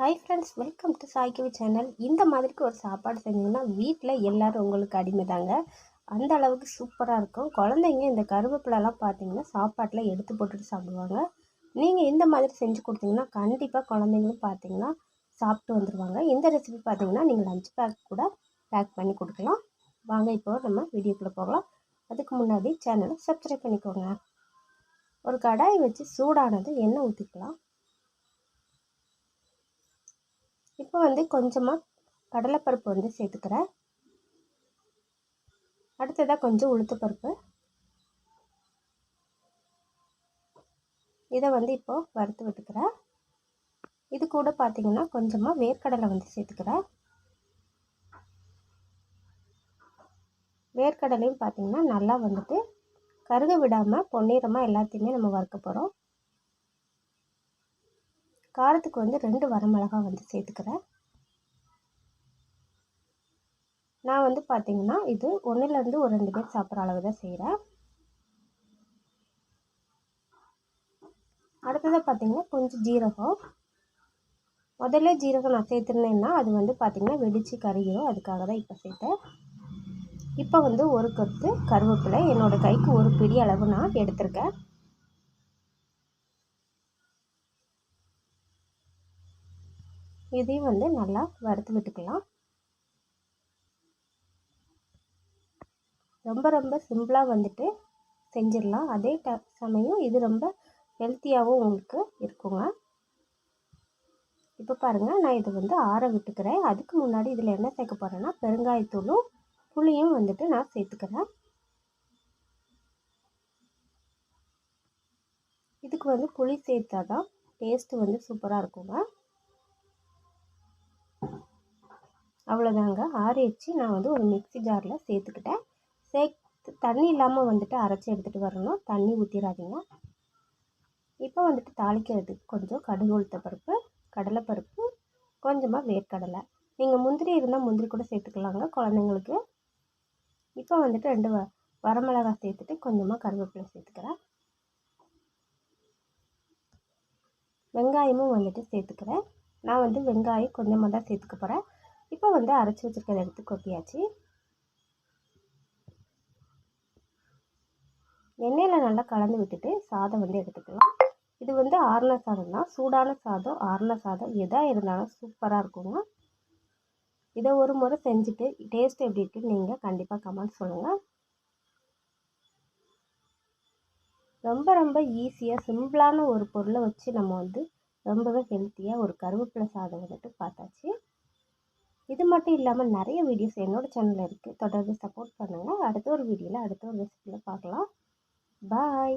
Hi friends welcome to சாய்கிவி channel இந்த மாதிரிக்கு ஒரு சாப்பாடு செஞ்சீங்கன்னா வீட்டில் எல்லோரும் உங்களுக்கு அடிமை தாங்க. அந்த அளவுக்கு சூப்பராக இருக்கும். குழந்தைங்க இந்த கருவேப்பிலலாம் பார்த்தீங்கன்னா சாப்பாட்டில் எடுத்து போட்டுட்டு சாப்பிடுவாங்க. நீங்கள் இந்த மாதிரி செஞ்சு கொடுத்தீங்கன்னா கண்டிப்பாக குழந்தைங்களும் பார்த்தீங்கன்னா சாப்பிட்டு வந்துடுவாங்க இந்த ரெசிபி பார்த்தீங்கன்னா நீங்கள் லஞ்ச் பேக் கூட பேக் பண்ணி கொடுக்கலாம். வாங்க இப்போ நம்ம வீடியோக்குள்ளே போகலாம். அதுக்கு முன்னாடி சேனலை சப்ஸ்கிரைப் பண்ணிக்கோங்க. ஒரு கடாய் வச்சு சூடானது எண்ணெய் ஊற்றிக்கலாம் இப்போ வந்து கொஞ்சமாக கடலைப்பருப்பு வந்து சேர்த்துக்கிறேன். அடுத்ததாக கொஞ்சம் உளுத்துப்பருப்பு. இதை வந்து இப்போது வறுத்து விட்டுக்கிறேன். இது கூட பார்த்திங்கன்னா கொஞ்சமாக வேர்க்கடலை வந்து சேர்த்துக்கிறேன். வேர்க்கடலையும் பார்த்திங்கன்னா நல்லா வந்துட்டு கருக விடாமல் பொன்னிறமாக எல்லாத்தையுமே நம்ம வறுக்க போகிறோம் காரத்துக்கு வந்து ரெண்டு வரமிளகாய் வந்து சேர்த்துக்கிறேன். நான் வந்து பார்த்திங்கன்னா இது ஒன்றுலேருந்து ஒரு ரெண்டு பேர் சாப்பிட்ற அளவு தான் செய்கிறேன் அடுத்ததாக பார்த்திங்கன்னா கொஞ்சம் ஜீரகம். முதல்ல ஜீரகம் நான் சேர்த்துருந்தேன்னா அது வந்து பார்த்திங்கன்னா வெடித்து கருகிடும் அதுக்காக தான் இப்போ சேர்த்தேன். இப்போ வந்து ஒரு கொத்து கருவேப்பிலை. என்னோடய கைக்கு ஒரு பிடி அளவு நான் எடுத்திருக்கேன். இதையும் வந்து நல்லா வறுத்து விட்டுக்கலாம். ரொம்ப ரொம்ப சிம்பிளாக வந்துட்டு செஞ்சிடலாம். அதே ட சமயம் இது ரொம்ப ஹெல்த்தியாகவும் உங்களுக்கு இருக்குங்க. இப்போ பாருங்கள் நான் இதை வந்து ஆற விட்டுக்கிறேன். அதுக்கு முன்னாடி இதில் என்ன சேர்க்க போகிறேன்னா பெருங்காயத்தூளும் புளியும் வந்துட்டு நான் சேர்த்துக்கிறேன். இதுக்கு வந்து புளி சேர்த்தா தான் டேஸ்ட்டு வந்து சூப்பராக இருக்குங்க. அவ்வளோதாங்க ஆறிச்சு நான் வந்து ஒரு மிக்சி ஜாரில் சேர்த்துக்கிட்டேன். சேர்த்து தண்ணி இல்லாமல் வந்துட்டு அரைச்சி எடுத்துகிட்டு வரணும். தண்ணி ஊற்றிடாதீங்க இப்போ வந்துட்டு தாளிக்கிறதுக்கு கொஞ்சம் கடுகு உளுத்த பருப்பு கடலைப்பருப்பு கொஞ்சமாக வேர்க்கடலை. நீங்கள் முந்திரி இருந்தால் முந்திரி கூட சேர்த்துக்கலாங்க குழந்தைங்களுக்கு. இப்போ வந்துட்டு ரெண்டு வ வரமிளகா சேர்த்துட்டு கொஞ்சமாக கருவேப்பிலை சேர்த்துக்கிறேன். வெங்காயமும் வந்துட்டு சேர்த்துக்கிறேன். நான் வந்து வெங்காயம் கொஞ்சமாக தான் சேர்த்துக்க போகிறேன் இப்போ வந்து அரைச்சி வச்சுருக்கிறத எடுத்து கொட்டியாச்சு. எண்ணெயில் நல்லா கலந்து விட்டுட்டு சாதம் வந்து எடுத்துக்கலாம். இது வந்து ஆறுன சாதம் தான். சூடான சாதம் ஆறுன சாதம் எதாக இருந்தாலும் சூப்பராக இருக்குங்க. இதை ஒரு முறை செஞ்சுட்டு டேஸ்ட் எப்படி இருக்குன்னு நீங்கள் கண்டிப்பாக கமெண்ட் சொல்லுங்கள் ரொம்ப ரொம்ப ஈஸியாக சிம்பிளான ஒரு பொருளை வச்சு நம்ம வந்து ரொம்பவே ஹெல்த்தியாக ஒரு கருவேப்பிலை சாதம் வந்துட்டு பார்த்தாச்சு. இது மட்டும் இல்லாமல் நிறைய வீடியோஸ் என்னோடய சேனலில் இருக்குது தொடர்ந்து சப்போர்ட் பண்ணுங்கள் அடுத்த ஒரு வீடியோவில் அடுத்த ஒரு ரெசிபியில் பார்க்கலாம். பாய்